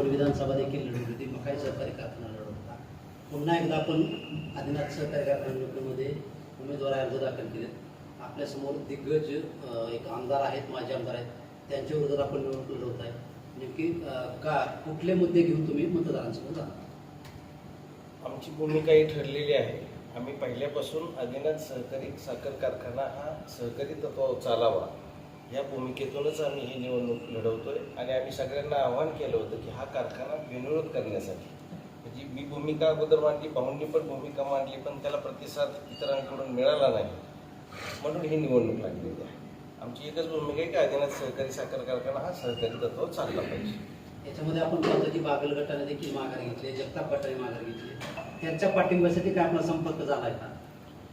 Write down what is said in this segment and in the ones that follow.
नागपूर विधानसभा देखील लढवली होती मकाई सहकारी कारखाना लढवला होता पुन्हा एकदा आपण आदिनाथ सहकारी कारखाना निवडणुकीमध्ये उमेदवार अर्ज दाखल केले आपल्यासमोर दिग्गज एक आमदार आहेत माजी आमदार आहेत. त्यांच्या विरोधात आपण निवडणूक लढवत आहे. नेमकी का कुठले मुद्दे घेऊन तुम्ही मतदारांसमोर जाणार? आमची भूमिका ही ठरलेली आहे. आम्ही पहिल्यापासून आदिनाथ सहकारी साखर कारखाना हा सहकारी तत्वावर चालावा. या भूमिकेतूनच आम्ही ही निवडणूक लढवतोय आणि आम्ही सगळ्यांना आवाहन केलं होतं की हा कारखाना बिनविरोध करण्यासाठी. म्हणजे मी भूमिका अगोदर मांडली भाऊंनी पण भूमिका मांडली पण त्याला प्रतिसाद इतरांकडून मिळाला नाही. म्हणून ही निवडणूक लागलेली आहे. आमची एकच भूमिका आहे की आदिनाथ सहकारी साखर कारखाना हा सहकारी तत्वावर चालला पाहिजे. याच्यामध्ये आपण पाहतो की बागल गटाने देखील माघार घेतली जगताप गटाने माघार घेतली. त्यांच्या पाठिंब्यासाठी काय आपला संपर्क झाला आहे का?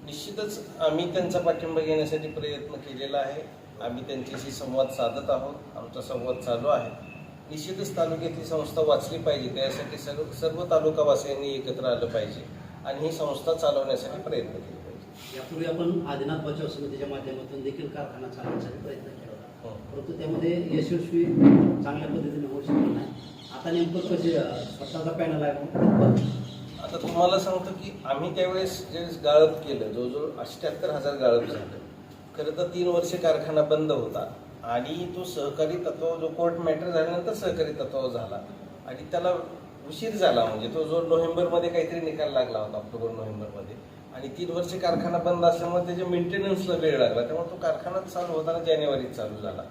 निश्चितच आम्ही त्यांचा पाठिंबा घेण्यासाठी प्रयत्न केलेला आहे. आम्ही त्यांच्याशी संवाद साधत आहोत. आमचा संवाद चालू आहे. निश्चितच तालुक्यातली संस्था वाचली पाहिजे त्यासाठी सर्व सर्व तालुकावासियांनी एकत्र आलं पाहिजे आणि ही संस्था चालवण्यासाठी प्रयत्न केले पाहिजे. यापूर्वी आपण आदिनाथ बचाव समितीच्या माध्यमातून देखील कारखाना चालवण्यासाठी प्रयत्न केला होता. हो. परंतु त्यामध्ये यशस्वी चांगल्या पद्धतीने होऊ शकलो नाही. आता नेमकं कसे स्वतःचा पॅनल आहे आता तुम्हाला सांगतो की आम्ही त्यावेळेस ज्यावेळेस गाळप केलं जवळजवळ अठ्ठ्याहत्तर हजार गाळप झालं. खरं तर तीन वर्ष कारखाना बंद होता. आणि तो सहकारी तत्व जो कोर्ट मॅटर झाल्यानंतर सहकारी तत्व झाला. आणि त्याला उशीर झाला म्हणजे तो जो नोव्हेंबरमध्ये काहीतरी निकाल लागला होता ऑक्टोबर नोव्हेंबरमध्ये. आणि तीन वर्ष कारखाना बंद असल्यामुळे त्याच्या मेंटेनन्सला वेळ लागला. त्यामुळे तो कारखाना चालू होताना जानेवारीत चालू झाला.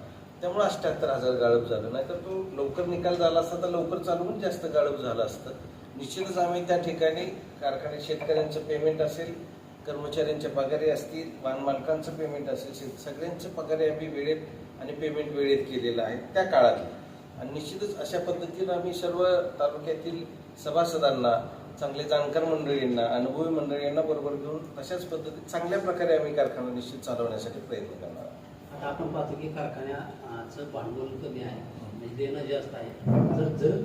त्यामुळे अठ्ठ्याहत्तर हजार गाळप झालं. नाहीतर तो लवकर निकाल झाला असता तर लवकर चालू जास्त गाळप झालं असतं. निश्चितच आम्ही त्या ठिकाणी कारखान्यात शेतकऱ्यांचं पेमेंट असेल कर्मचाऱ्यांच्या पगारी असतील वाहन मालकांचं पेमेंट असेल सगळ्यांचे पगारी आम्ही वेळेत आणि पेमेंट वेळेत केलेलं आहे त्या काळात आणि निश्चितच अशा पद्धतीनं आम्ही सर्व तालुक्यातील सभासदांना चांगले जाणकार मंडळींना अनुभवी मंडळींना बरोबर घेऊन तशाच पद्धतीत चांगल्या प्रकारे आम्ही कारखाना निश्चित चालवण्यासाठी प्रयत्न करणार आहोत. आता आपण पाहतो की कारखान्याचं भांडवल कमी आहे म्हणजे देणं जास्त आहे. जर जर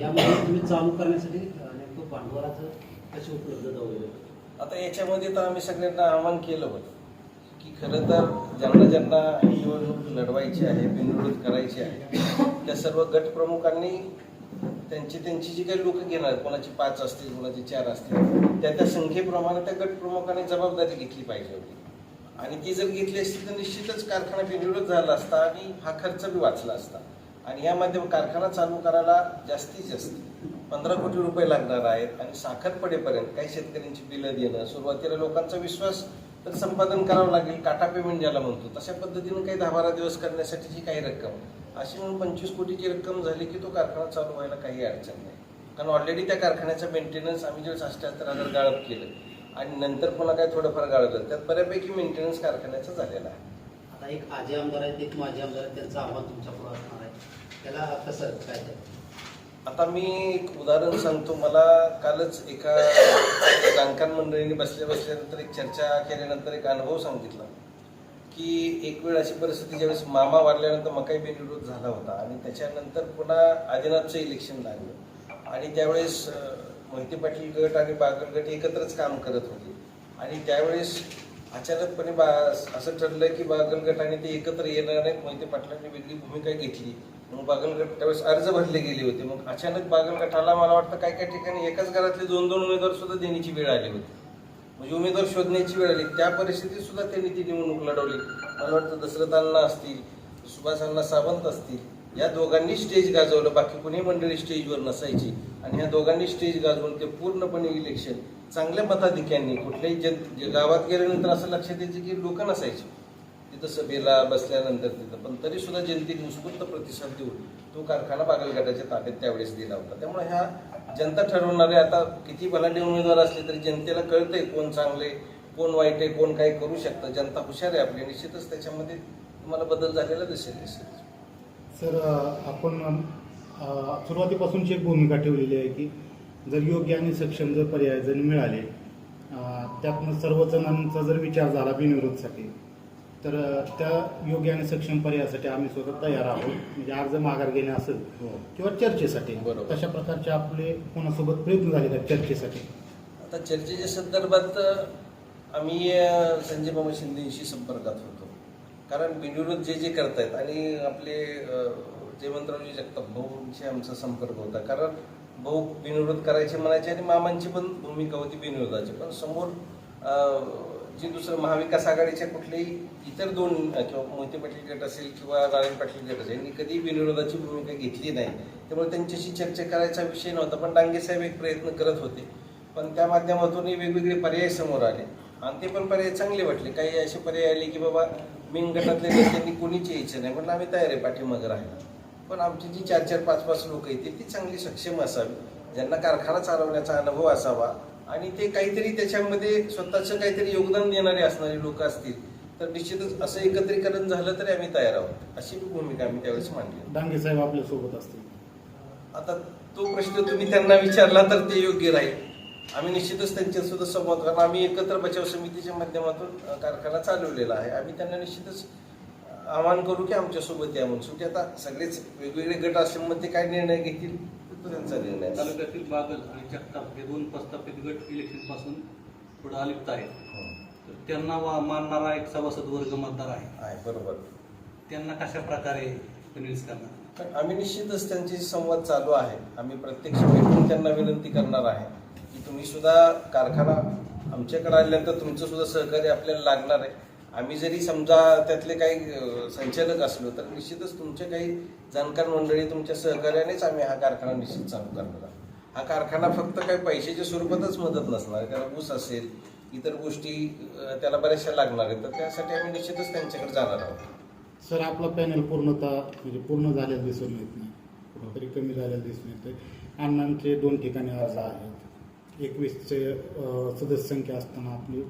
यामध्ये तुम्ही चालू करण्यासाठी नेमकं भांडवलाचं कशी उपलब्धता होईल आता याच्यामध्ये तर आम्ही सगळ्यांना आवाहन केलं होतं की खरं तर ज्यांना ज्यांना ही निवडणूक लढवायची आहे बिनविरोध करायची आहे त्या सर्व गटप्रमुखांनी त्यांची त्यांची जी काही लोक घेणार कोणाची पाच असतील कोणाची चार असतील त्या त्या संख्येप्रमाणे त्या गटप्रमुखाने जबाबदारी घेतली पाहिजे होती. आणि ती जर घेतली असती तर निश्चितच कारखाना बिनविरोध झाला असता आणि हा खर्च बी वाचला असता. आणि यामध्ये कारखाना चालू करायला जास्तीत जास्त पंधरा कोटी रुपये लागणार आहेत आणि साखर पडेपर्यंत काही शेतकऱ्यांची बिलं देणं सुरुवातीला लोकांचा विश्वास तर संपादन करावं लागेल काटा पेमेंट ज्याला म्हणतो तशा पद्धतीनं काही दहा बारा दिवस करण्यासाठीची काही रक्कम. अशी म्हणून पंचवीस कोटीची रक्कम झाली की तो कारखाना चालू व्हायला काही अडचण नाही. कारण ऑलरेडी त्या कारखान्याचा मेंटेनन्स आम्ही ज्यावेळेस अठ्ठ्याहत्तर हजार गाळप केलं आणि नंतर पुन्हा काय थोडंफार गाळप त्यात बऱ्यापैकी मेंटेनन्स कारखान्याचा झालेला आहे. आता एक आजी आमदार आहेत एक माजी आमदार आहेत त्यांचं आव्हान तुमच्यापुढे असणार आहे. त्याला कसं काय आता मी एक उदाहरण सांगतो. मला कालच एका गांकान मंडळीने बसल्या बसल्यानंतर एक चर्चा केल्यानंतर एक अनुभव सांगितला. की एक वेळ अशी परिस्थिती ज्यावेळेस मामा वारल्यानंतर मकाई बिनविरोध झाला होता आणि त्याच्यानंतर पुन्हा आदिनाथचं इलेक्शन लागलं. आणि त्यावेळेस मोहिते पाटील गट आणि बागल गट एकत्रच काम करत होते. आणि त्यावेळेस अचानकपणे बा असं ठरलं की बागल गटाने ते एकत्र येणार नाहीत. मोहिते पाटलांनी वेगळी भूमिका घेतली. मग बागलगट त्यावेळेस अर्ज भरले गेले होते. मग अचानक बागलगटाला मला वाटतं काही काही ठिकाणी एकाच घरातले दोन दोन उमेदवार सुद्धा देण्याची वेळ आली होती. म्हणजे उमेदवार शोधण्याची वेळ आली. त्या परिस्थितीत सुद्धा त्यांनी ती निवडणूक लढवली. मला वाटतं दशरथांना असतील सुभाषांना सावंत असतील या दोघांनी स्टेज गाजवलं. बाकी कुणी मंडळी स्टेजवर नसायची. आणि ह्या दोघांनी स्टेज गाजवून ते पूर्णपणे इलेक्शन चांगल्या मताधिक्यांनी कुठल्याही जन गावात गेल्यानंतर असं लक्षात यायचं की लोक नसायची. तिथं सभेला बसल्यानंतर तिथं. पण तरी सुद्धा जनतेने उत्स्फूर्त प्रतिसाद देऊन तो कारखाना बागलगटाच्या ताब्यात त्यावेळेस दिला होता. त्यामुळे ह्या जनता ठरवणारे आता किती बलाढ्य उमेदवार असले तरी जनतेला कळतंय कोण चांगले कोण वाईट आहे कोण काय करू शकतं. जनता हुशार आहे आपली. निश्चितच त्याच्यामध्ये तुम्हाला बदल झालेला दिसेल दिसेल सर आपण सुरुवातीपासूनची एक भूमिका ठेवलेली आहे की जर योग्य आणि सक्षम जर पर्याय जर मिळाले त्यातनं सर्वजणांचा जर विचार झाला बिनविरोधसाठी तर त्या योग्य आणि सक्षम पर्यायासाठी आम्ही स्वतः तयार आहोत. म्हणजे अर्ज माघार घेणे असेल किंवा चर्चेसाठी. बरोबर. तशा प्रकारचे आपले कोणासोबत प्रयत्न झाले का चर्चेसाठी. आता चर्चेच्या संदर्भात आम्ही संजय मामा शिंदेशी संपर्कात होतो. कारण बिनविरोध जे जे करतायत आणि आपले जयवंतरावजी जगताप भाऊंशी आमचा संपर्क होता. कारण भाऊ बिनविरोध करायचे म्हणायचे आणि मामांची पण भूमिका होती बिनविरोधाची. पण समोर जी दुसरं महाविकास आघाडीच्या कुठलेही इतर दोन किंवा मोहिते पाटील गट असेल किंवा नारायण पाटील गट असेल यांनी कधी विनिरोधाची भूमिका घेतली नाही. त्यामुळे त्यांच्याशी चर्चा करायचा विषय नव्हता पण डांगे साहेब एक प्रयत्न करत होते. पण त्या माध्यमातूनही वेगवेगळे पर्याय समोर आले. आणि ते पण पर्याय चांगले वाटले. काही असे पर्याय आले की बाबा मेन गटातल्या नेत्यांनी कोणीच यायचं नाही. म्हटलं आम्ही तयार आहे पाठीमागं राहायला. पण आमची जी चार चार पाच पाच लोक येतील ती चांगली सक्षम असावी. ज्यांना कारखाना चालवण्याचा अनुभव असावा आणि ते काहीतरी त्याच्यामध्ये स्वतःचं काहीतरी योगदान देणारे असणारे लोक असतील तर निश्चितच असं एकत्रीकरण झालं तरी आम्ही तयार आहोत. अशी भूमिका आम्ही त्यावेळेस मांडली. डांगे साहेब आपल्यासोबत असतील. आता तो प्रश्न तुम्ही त्यांना विचारला तर ते योग्य राहील. आम्ही निश्चितच त्यांच्या सुद्धा संवाद कारण आम्ही एकत्र बचाव समितीच्या माध्यमातून कारखाना चालवलेला आहे. आम्ही त्यांना निश्चितच आवाहन करू की आमच्यासोबत या म्हणून. शेवटी आता सगळेच वेगवेगळे गट असल्यामुळे ते काय निर्णय घेतील? तो त्यांचा निर्णय असेल. तालुक्यातील बागल आणि जगताप हे दोन प्रस्थापित गट इलेक्शनपासून थोडं अलिप्त आहेत. हो. तर त्यांना वा- मानणारा एक सभासद वर्ग मतदार आहे. आहे बरोबर. त्यांना कशा प्रकारे कन्व्हिन्स करणार? आम्ही निश्चितच त्यांची संवाद चालू आहे. आम्ही प्रत्यक्ष भेटून त्यांना विनंती करणार आहे. की तुम्ही सुद्धा कारखाना आमच्याकडे आल्यानंतर तुमचं सुद्धा सहकार्य आपल्याला लागणार आहे. आम्ही जरी समजा त्यातले काही संचालक असलो तर निश्चितच तुमच्या काही जाणकार मंडळी तुमच्या सहकार्यानेच आम्ही हा कारखाना निश्चित चालू करणार आहोत. हा कारखाना फक्त काही पैशाच्या स्वरूपातच मदत नसणार त्याला ऊस असेल इतर गोष्टी त्याला बऱ्याचशा लागणार आहेत तर त्यासाठी आम्ही निश्चितच त्यांच्याकडे जाणार आहोत. सर आपला पॅनल पूर्णतः म्हणजे पूर्ण झालेलं दिसून येत नाही. कुठंतरी कमी झालेलं दिसून येते अण्णांचे दोन ठिकाणी अर्ज आहेत. एकवीसचे सदस्य संख्या असताना आपली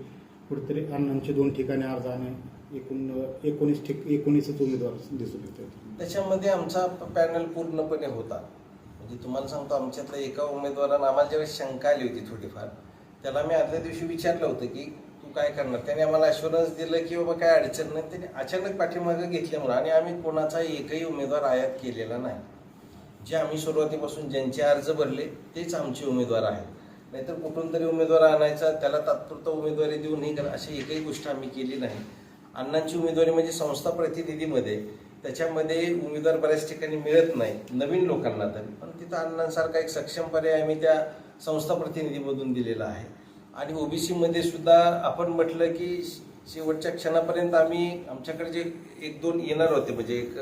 कुठेतरी अण्णांचे दोन ठिकाणी अर्ज आणि एकूण एकोणीस ठिक एकोणीसच उमेदवार दिसून येत त्याच्यामध्ये आमचा पॅनल पूर्णपणे होता. म्हणजे तुम्हाला सांगतो आमच्यातल्या एका उमेदवारानं आम्हाला ज्यावेळेस शंका आली होती थोडीफार त्याला मी आदल्या दिवशी विचारलं होतं की तू काय करणार? त्याने आम्हाला अश्युरन्स दिलं की बाबा काय अडचण नाही. त्याने अचानक पाठीमागं घेतल्यामुळं आणि आम्ही कोणाचा एकही उमेदवार आयात केलेला नाही. जे आम्ही सुरुवातीपासून ज्यांचे अर्ज भरले तेच आमचे उमेदवार आहेत. नाहीतर कुठून तरी उमेदवार आणायचा त्याला तात्पुरता उमेदवारी देऊन नाही करा अशी एकही गोष्ट आम्ही केली नाही. अण्णांची उमेदवारी म्हणजे संस्था प्रतिनिधीमध्ये त्याच्यामध्ये उमेदवार बऱ्याच ठिकाणी मिळत नाही नवीन लोकांना तरी. पण तिथं अण्णांसारखा एक सक्षम पर्याय आम्ही त्या संस्था प्रतिनिधीमधून दिलेला आहे. आणि ओबीसीमध्ये सुद्धा आपण म्हटलं की शेवटच्या क्षणापर्यंत आम्ही आमच्याकडे जे एक दोन येणार होते म्हणजे एक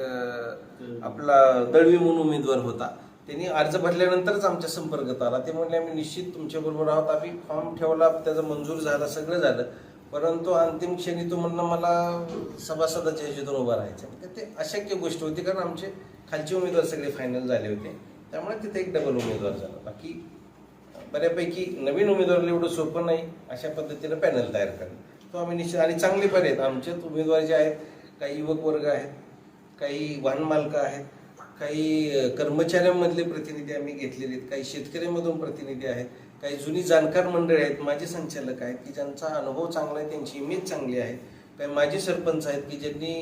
आपला दळवी म्हणून उमेदवार होता. त्यांनी अर्ज भरल्यानंतरच आमच्या संपर्कात आला. ते म्हणले आम्ही निश्चित तुमच्याबरोबर आहोत. आम्ही फॉर्म ठेवला त्याचा मंजूर झाला सगळं झालं. परंतु अंतिम क्षणी तो म्हणणं मला सभासदाच्या ह्याच्यातून उभं राहायचं ते अशक्य गोष्ट होती कारण आमचे खालचे उमेदवार सगळे फायनल झाले होते. त्यामुळे तिथे एक डबल उमेदवार झाला बाकी बऱ्यापैकी नवीन उमेदवाराला एवढं सोपं नाही अशा पद्धतीनं पॅनल तयार करणं तो आम्ही निश्चित आणि चांगले पर्याय आहेत. आमच्यात उमेदवार जे आहेत काही युवक वर्ग आहेत काही वाहन मालक आहेत काही कर्मचाऱ्यांमधले प्रतिनिधी आम्ही घेतलेले आहेत काही शेतकऱ्यांमधून प्रतिनिधी आहेत काही जुनी जाणकार मंडळी आहेत माजी संचालक आहेत की ज्यांचा अनुभव चांगला आहे त्यांची इमेज चांगली आहे. काही माजी सरपंच आहेत की ज्यांनी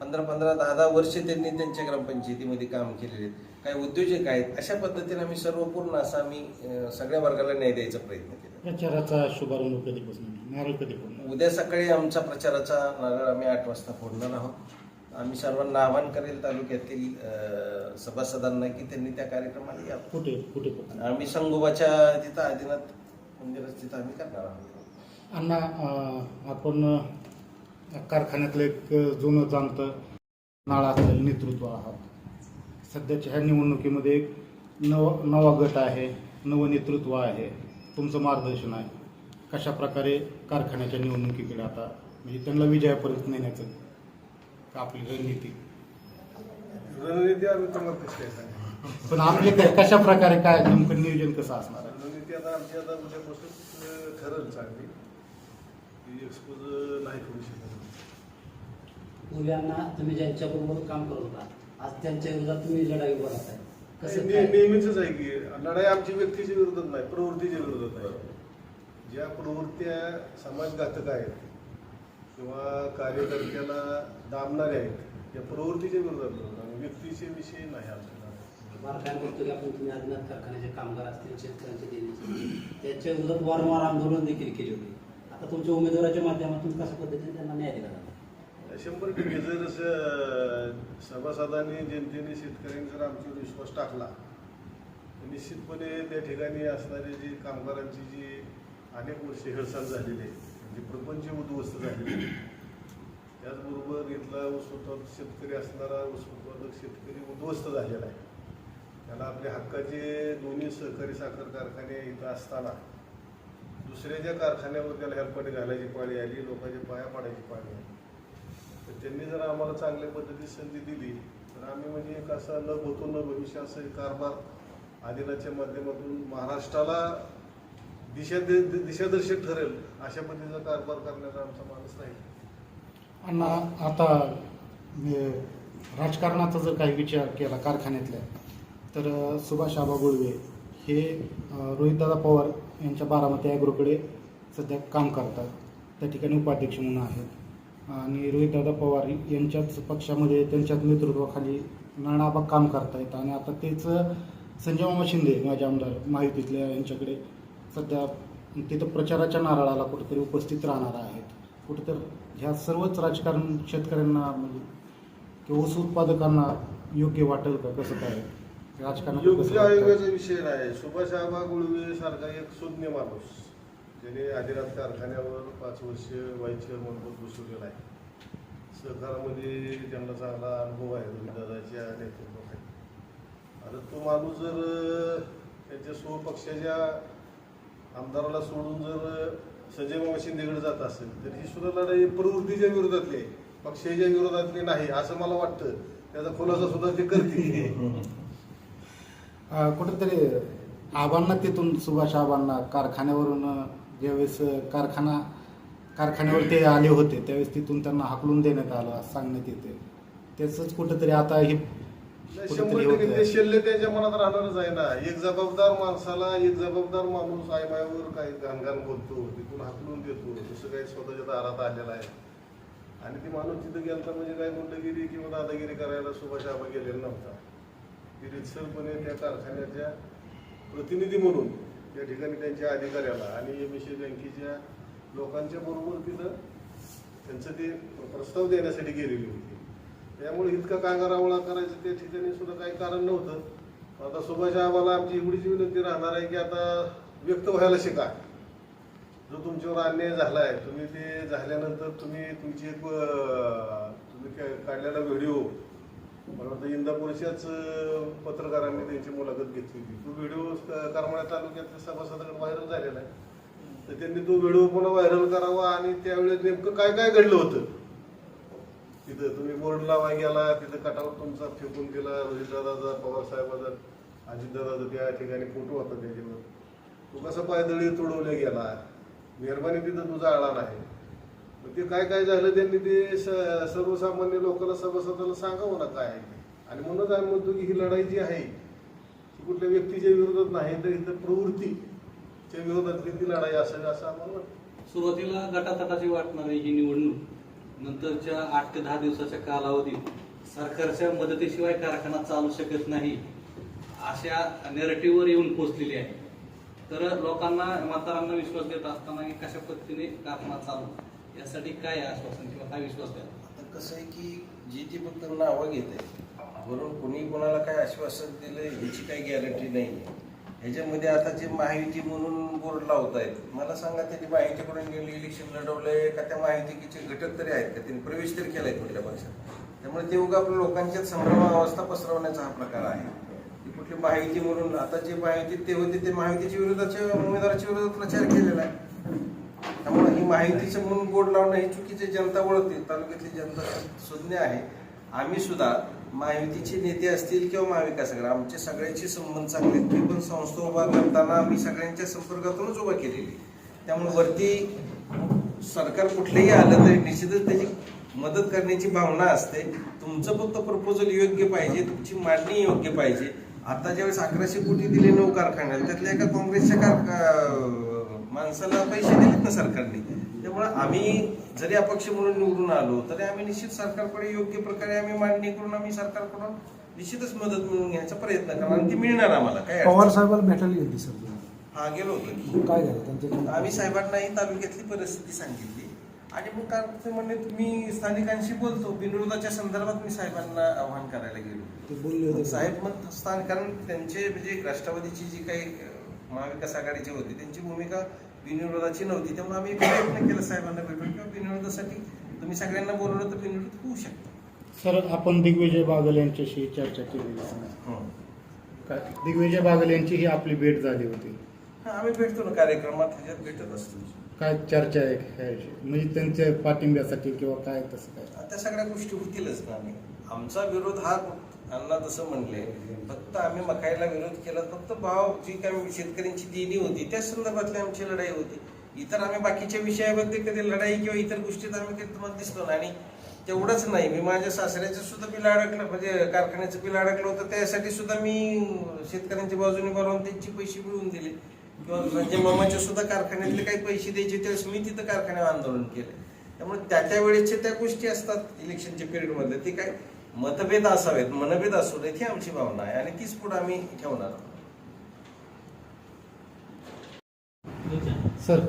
पंधरा पंधरा दहा दहा वर्ष त्यांनी त्यांच्या ग्रामपंचायतीमध्ये काम केलेले आहेत. काही उद्योजक आहेत अशा पद्धतीने आम्ही सर्व पूर्ण असं आम्ही सगळ्या वर्गाला न्याय द्यायचा प्रयत्न केला. प्रचाराचा शुभारंभ कधीपासून? उद्या सकाळी आमचा प्रचाराचा नारळ आम्ही आठ वाजता फोडणार आहोत. आम्ही सर्वांना आवाहन करेल तालुक्यातील सभासदांना की त्यांनी त्या कार्यक्रमाला यावं कुठे कुठे आम्ही संगोबाच्या तिथं आदिनाथ मंदिरात तिथं आम्ही करणार आहोत. अण्णा आपण कारखान्यातलं एक जुनं जाणतं नाळा असलेलं नेतृत्व आहात. सध्याच्या ह्या निवडणुकीमध्ये एक नव नवा गट आहे नवं नेतृत्व आहे. तुमचं मार्गदर्शन आहे. कशा प्रकारे कारखान्याच्या निवडणुकीकडे आता म्हणजे त्यांना विजयापर्यंत नेण्याचं? आपली रणनीती? रणनीती आम्ही तुम्हाला कशी आहे? सांगा पण आपले कशा प्रकारे काय नेमकं नियोजन कसं असणार आहे? रणनीती आता आमची आता उद्यापासून ठरेल चांगली. ती एक्सपोज नाही करू शकत. पूर्व्यांना तुम्ही ज्यांच्याबरोबर काम करत होता आज त्यांच्या विरोधात तुम्ही लढाई उभं राहताय. कसं ने- काय? नेहमीच आहे की लढाई आमची व्यक्तीच्या विरोधात नाही प्रवृत्तीच्या विरोधात आहे ज्या प्रवृत्त्या समाजघातक आहेत किंवा कार्यकर्त्याला दाबणाऱ्या आहेत या प्रवृत्तीच्या विरोधात आणि व्यक्तीचे विषय नाही आमच्या फार काय करतो की आपण तुम्ही आदिनाथ कारखान्याचे कामगार असतील शेतकऱ्यांचे देणे त्याच्या विरोधात वारंवार आंदोलन देखील केली होती. आता तुमच्या उमेदवाराच्या माध्यमातून कशा पद्धतीने त्यांना न्याय दिला जातो? शंभर टक्के जर स- सभासदांनी जनतेने शेतकऱ्यांनी जर आमच्यावर विश्वास टाकला तर निश्चितपणे त्या ठिकाणी असणारी जी कामगारांची जी अनेक वर्षे हेळसांड झालेली आहे म्हणजे प्रपंच उद्ध्वस्त झालेली. त्याचबरोबर इथला ऊस उत्पादक शेतकरी असणारा ऊस उत्पादक शेतकरी उद्ध्वस्त झालेला आहे. त्याला आपल्या हक्काचे दोन्ही सहकारी साखर कारखाने इथं असताना दुसऱ्याच्या कारखान्यावर त्याला हेल्पट घालायची पाळी आली लोकांच्या पाया पाडायची पाळी आली. तर त्यांनी जर आम्हाला चांगल्या पद्धतीत संधी दिली तर आम्ही म्हणजे एक असा न होतो न भविष्य असं कारभार आदिनाच्या माध्यमातून महाराष्ट्राला दिशा दिशादर्शक ठरेल अशा पद्धतीचा कारभार करण्याचा आमचा माणूस नाही अण्णा आता राजकारणाचा जर काही विचार केला कारखान्यातल्या तर सुभाष आबा गुळवे हे रोहितदादा पवार यांच्या बारामती ॲग्रोकडे सध्या काम करतात. त्या ठिकाणी उपाध्यक्ष म्हणून आहेत. आणि रोहितदादा पवार यांच्याच पक्षामध्ये त्यांच्याच नेतृत्वाखाली नानाबा काम करतायत. आणि आता तेच संजय मामा शिंदे माझे आमदार माहितीतल्या यांच्याकडे सध्या तिथं प्रचाराच्या नारळाला कुठेतरी उपस्थित राहणार आहेत. कुठेतरी ह्या सर्वच राजकारण शेतकऱ्यांना म्हणजे किंवा ऊस उत्पादकांना योग्य वाटेल का? कसं काय? राजकारणात कसं योग्य? आयोगाचा विषय नाही. सुभाष आबा गुळवे सारखा एक सुज्ञ माणूस ज्याने आदिनाथ कारखान्यावर पाच वर्ष व्हाईस चेअरमन पद बसवलेला आहे. सहकारामध्ये त्यांना चांगला अनुभव आहे रोहितदादाच्या नेतृत्वाखाली. आता तो माणूस जर त्यांच्या स्वपक्षाच्या आमदाराला सोडून जर संजय मामा शिंदेकडे जात असेल तर ही सुद्धा लढाई प्रवृत्तीच्या विरोधातली आहे. पक्षाच्या विरोधातली नाही असं मला वाटतं. त्याचा खुलासा सुद्धा ते करतील. कुठेतरी आबांना तिथून सुभाष आबांना कारखान्यावरून ज्यावेळेस कारखाना कारखान्यावर ते आले होते त्यावेळेस तिथून त्यांना हाकलून देण्यात आलं सांगण्यात येते. त्याच कुठेतरी आता हे शंभर टक्के होतंय. ते शल्य त्याच्या मनात राहणारच आहे ना. एक जबाबदार माणसाला एक जबाबदार माणूस आईमायावर काही घाणघाण बोलतो तिथून हाकलून देतो जसं काही स्वतःच्या दारात आलेला आहे. आणि ती माणूस तिथं गेलता म्हणजे काय गुंडगिरी किंवा दादागिरी करायला सुभाष आबा गेलेला नव्हता. ती रितसरपणे त्या कारखान्याच्या प्रतिनिधी म्हणून त्या ठिकाणी त्यांच्या अधिकाऱ्याला आणि एम एस बँकेच्या लोकांच्या बरोबर तिथं त्यांचं ते प्रस्ताव देण्यासाठी गेलेली होती. त्यामुळे इतका करावळा करायचं त्या ठिकाणी सुद्धा काही कारण नव्हतं. आता सुभाष आम्हाला आमची एवढीच विनंती राहणार आहे की आता व्यक्त व्हायला शिका. जो तुमच्यावर अन्याय झाला आहे तुम्ही ते झाल्यानंतर तुम्ही तुमची एक तुम्ही काढलेला व्हिडिओ मला वाटतं इंदापूरच्याच पत्रकारांनी त्यांची मुलाखत घेतली होती. तो व्हिडिओ करमाळ्या तालुक्यातल्या सभासदाकडे व्हायरल झालेला आहे. तर त्यांनी तो व्हिडिओ पुन्हा व्हायरल करावा आणि त्यावेळेस नेमकं काय काय घडलं होतं? तिथं तुम्ही बोर्ड लावाय गेला तिथं कटावर तुमचा फेकून गेला रोहितदादाचा पवार साहेबाचा अजितदादाचा त्या ठिकाणी फोटो होता त्याच्यावर. तू कसा पायदळी तुडवल्या गेला. मेहरबानी तिथं तुझा आळा नाही. मग ते काय काय झालं त्यांनी ते स- सर्वसामान्य लोकांना सभासदाला सांगावं ना काय? आहे आणि म्हणूनच आम्ही म्हणतो की ही लढाई जी आहे ती कुठल्या व्यक्तीच्या विरोधात नाही तर इथं प्रवृत्तीच्या विरोधातली ती लढाई असावी असं आम्हाला वाटतं. सुरुवातीला गटातटाची वाटणारी ही निवडणूक. नंतरच्या आठ ते दहा दिवसाच्या कालावधीत सरकारच्या मदतीशिवाय कारखाना चालू शकत नाही अशा नेरेटिव्हवर येऊन पोचलेली आहे. तर लोकांना मतदारांना विश्वास देत असताना की कशा पद्धतीने कारखाना चालू यासाठी काय आश्वासन किंवा काय विश्वास द्या आता कसं आहे की जी ती फक्त नावं घेत आहे बरोबर कोणी कोणाला काय आश्वासन दिलं याची काही गॅरंटी नाही आहे ह्याच्यामध्ये आता जे माहिती म्हणून बोर्ड लावत आहेत मला सांगा त्यांनी माहितीकडून गेली इलेक्शन लढवलंय का त्या माहितीचे घटक तरी आहेत का? त्यांनी प्रवेश तरी केलाय कुठल्या पक्षात? त्यामुळे ते उगा आपल्या लोकांच्यात संभ्रमावस्था पसरवण्याचा हा प्रकार आहे. ती कुठली माहिती म्हणून आता जे माहिती ते होते ते माहितीच्या विरोधाच्या उमेदवाराच्या विरोधात प्रचार केलेला आहे. त्यामुळे ही माहितीचं म्हणून बोर्ड लावणं ही चुकीची जनता ओळखते तालुक्यातली जनता सुज्ञ आहे. आम्ही सुद्धा महायुतीचे नेते असतील किंवा महाविकास आघाडी आमचे सगळ्यांचे संबंध चांगले आहेत. ती पण संस्था उभा करताना आम्ही सगळ्यांच्या संपर्कातूनच उभा केलेली त्यामुळे वरती सरकार कुठलंही आलं तरी निश्चितच त्याची मदत करण्याची भावना असते. तुमचं फक्त प्रपोजल योग्य पाहिजे तुमची मांडणी योग्य पाहिजे. आता ज्यावेळेस अकराशे कोटी दिले नऊ कारखान्याला त्यातल्या एका काँग्रेसच्या कार माणसाला पैसे दिलेत ना सरकारने. त्यामुळे आम्ही जरी अपक्ष म्हणून निवडून आलो तरी आम्ही निश्चित सरकारकडे योग्य प्रकारे आम्ही मांडणी करून आम्ही सरकारकडून निश्चितच मदत मिळवून घ्यायचा प्रयत्न करणार आणि ती मिळणार आम्हाला. काय पवार नाही. साहेबाला भेटायला गेली सर तुम्ही. हा गेलो होतो काय झालं त्यांच्या आम्ही साहेबांना ही तालुक्यातली परिस्थिती सांगितली. आणि मग काय ते म्हणले मी स्थानिकांशी बोलतो. बिनविरोधाच्या संदर्भात मी साहेबांना आव्हान करायला गेलो. ते बोलले होते. साहेब मग स्थान कारण त्यांचे म्हणजे राष्ट्रवादीची जी काही महाविकास आघाडीची होती त्यांची भूमिका बिनविरोधाची नव्हती त्यामुळे आम्ही प्रयत्न केला साहेबांना भेटून किंवा बिनविरोधासाठी तुम्ही सगळ्यांना बोलवलं तर बिनविरोध होऊ शकतं. सर आपण दिग्विजय बागल यांच्याशी चर्चा आहे. काय दिग्विजय बागल यांची ही आपली भेट झाली होती. हा आम्ही भेटतो ना कार्यक्रमात ह्याच्यात भेटत असतो. काय चर्चा आहे ह्याविषयी? म्हणजे त्यांच्या पाठिंब्यासाठी किंवा काय तसं काय? त्या सगळ्या गोष्टी होतीलच ना आम्ही. आमचा विरोध हा अण्णा तसं म्हणले फक्त आम्ही मकाईला विरोध केला फक्त भाव जी काय शेतकऱ्यांची देणी होती त्या संदर्भातली आमची लढाई होती. इतर आम्ही बाकीच्या विषयामध्ये कधी लढाई किंवा इतर गोष्टीत आम्ही कधी तुम्हाला दिसलो नाही. आणि तेवढंच नाही मी माझ्या सासऱ्याचं सुद्धा बिल अडकलं म्हणजे कारखान्याचं बिल अडकलं होतं त्यासाठी सुद्धा मी शेतकऱ्यांच्या बाजूने बरोबर त्यांचे पैसे मिळवून दिले. किंवा म्हणजे मामाच्या सुद्धा कारखान्यातले काही पैसे द्यायचे त्यावेळेस मी तिथं कारखान्यावर आंदोलन केलं. त्यामुळे त्या त्या वेळेसच्या त्या गोष्टी असतात इलेक्शनच्या पिरियडमध्ये ते काय मतभेद असावेत मनभेद असू नयेत ही आमची भावना आहे आणि तीच पुढे आम्ही ठेवणार आहोत. सर.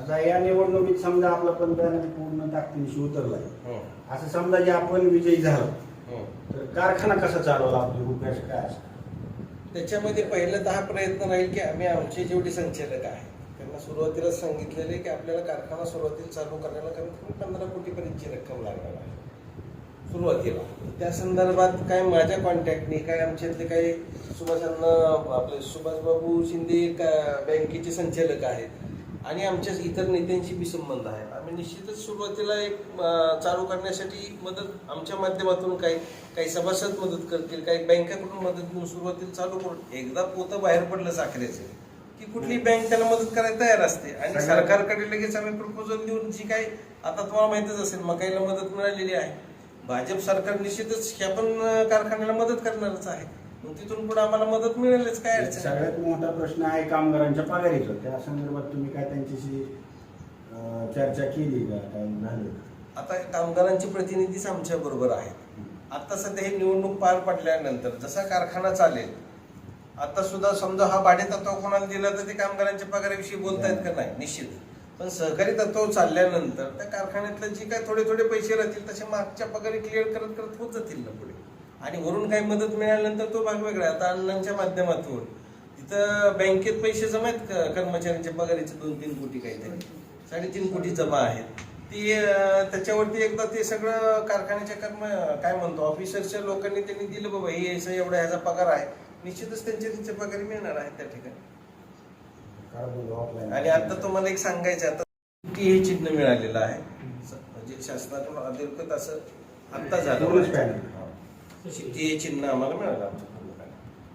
आता या निवडणुकीत समजा आपला पंतप्रधान पूर्ण ताकदीनिशी उतरलाय हम्म. असं समजा जे आपण विजयी झालो हम्म. तर कारखाना कसा चालवला आपली उद्देश काय असतो त्याच्यामध्ये पहिले दहा प्रयत्न राहील की आम्ही आमचे जेवढे संचालक आहे त्यांना सुरुवातीला सांगितलेले की आपल्याला कारखाना सुरुवातीला चालू करण्याला कमीत कमी पंधरा कोटीपर्यंतची रक्कम लागणार आहे सुरुवातीला. त्या संदर्भात काय माझ्या कॉन्टॅक्टने काय आमच्यातले काही सुभाषांना आपले सुभाषबाबू शिंदे का- बँकेचे संचालक आहेत. आणि आमच्या इतर नेत्यांशी बी संबंध आहे. आम्ही निश्चितच सुरुवातीला एक चालू करण्यासाठी मदत आमच्या माध्यमातून काही काही सभासद मदत करतील काही बँकेकडून मदत घेऊन सुरुवातीला चालू करू एकदा पोतं बाहेर पडलं साखरेचं की कुठली बँक त्याला मदत करायला तयार असते. आणि सरकारकडे लगेच आम्ही प्रपोजल देऊन जी काही आता तुम्हाला माहितच असेल मकाईला मदत मिळालेली आहे. भाजप सरकार निश्चितच ह्या पण कारखान्याला मदत करणारच आहे. मग तिथून पुढे आम्हाला मदत मिळेलच काय अडचण नाही. सगळ्यात मोठा प्रश्न आहे कामगारांच्या पगारीचा त्या संदर्भात तुम्ही काय त्यांच्याशी अं, चर्चा केली का? काय झालं आता कामगारांचे प्रतिनिधीच आमच्या बरोबर आहेत. आता सध्या ही निवडणूक पार पडल्यानंतर जसा कारखाना चालेल आता सुद्धा समजा हा भाडे तत्व कोणाला दिला तर ते कामगारांच्या पगाराविषयी बोलतायत का नाही? निश्चित. पण सहकारी तत्व चालल्यानंतर त्या कारखान्यातले जे काय थोडे थोडे पैसे राहतील तसे मागच्या पगारी क्लिअर करत करत होत जातील ना पुढे. आणि वरून काही मदत मिळाल्यानंतर तो भाग वेगळा आता अण्णांच्या माध्यमातून तिथं बँकेत पैसे जमा आहेत कर्मचाऱ्यांच्या पगारीचे दोन तीन कोटी काहीतरी. साडेतीन कोटी जमा आहेत. ती त्याच्यावरती एकदा ते सगळं कारखान्याच्या कर्म काय म्हणतो ऑफिसरच्या लोकांनी त्यांनी दिलं बाबा हे असं एवढा ह्याचा पगार आहे. निश्चितच त्यांच्या त्यांच्या पगारी मिळणार आहेत त्या ठिकाणी. आणि आता तुम्हाला एक सांगायचं आता टी हे चिन्ह मिळालेलं आहे? म्हणजे शासनाकडून अधिकृत असं आत्ता झालं टी हे चिन्ह आम्हाला मिळालं